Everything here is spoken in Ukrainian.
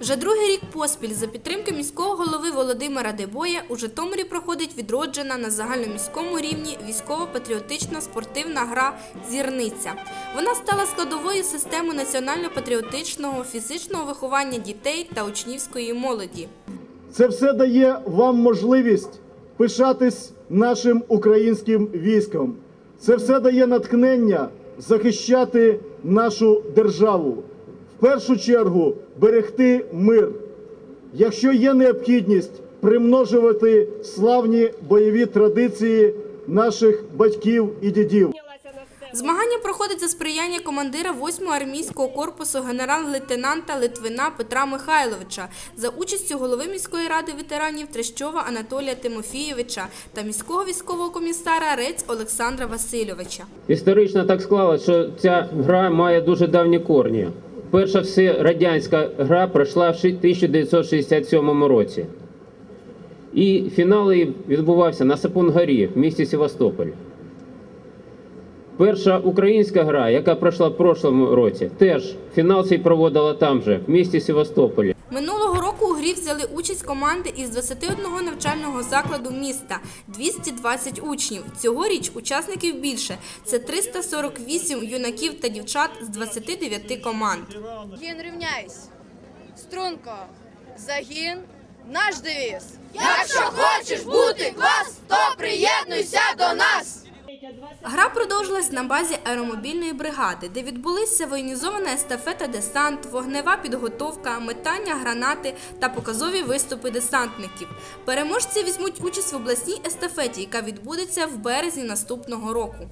Вже другий рік поспіль за підтримки міського голови Володимира Дебоя у Житомирі проходить відроджена на загальноміському рівні військово-патріотична спортивна гра Зірниця. Вона стала складовою системи національно-патріотичного фізичного виховання дітей та учнівської молоді. Це все дає вам можливість пишатись нашим українським військом. Це все дає натхнення захищати нашу державу. В першу чергу берегти мир. Якщо є необхідність примножувати славні бойові традиції наших батьків і дідів. Змагання проходить за сприяння командира 8-го армійського корпусу генерал-лейтенанта Литвина Петра Михайловича за участю голови міської ради ветеранів Трещова Анатолія Тимофійовича та міського військового комісара Рець Олександра Васильовича. Історично так склалося, що ця гра має дуже давні корні. Перша всерадянська гра пройшла в 1967 році. І фінал її відбувався на Сапун-горі в місті Севастополь. Перша українська гра, яка пройшла в прошлому році, теж фінал цей проводила там же, в місті Севастополі. Минулого року у грі взяли участь команди із 21 навчального закладу міста – 220 учнів. Цьогоріч учасників більше – це 348 юнаків та дівчат з 29 команд. Загін рівняйсь. Струнко. Загін. Наш девіз. Якщо хочеш бути клас, то приєднуйся до нас. Гра продовжилась на базі аеромобільної бригади, де відбулися воєнізована естафета десант, вогнева підготовка, метання гранати та показові виступи десантників. Переможці візьмуть участь в обласній естафеті, яка відбудеться в березні наступного року.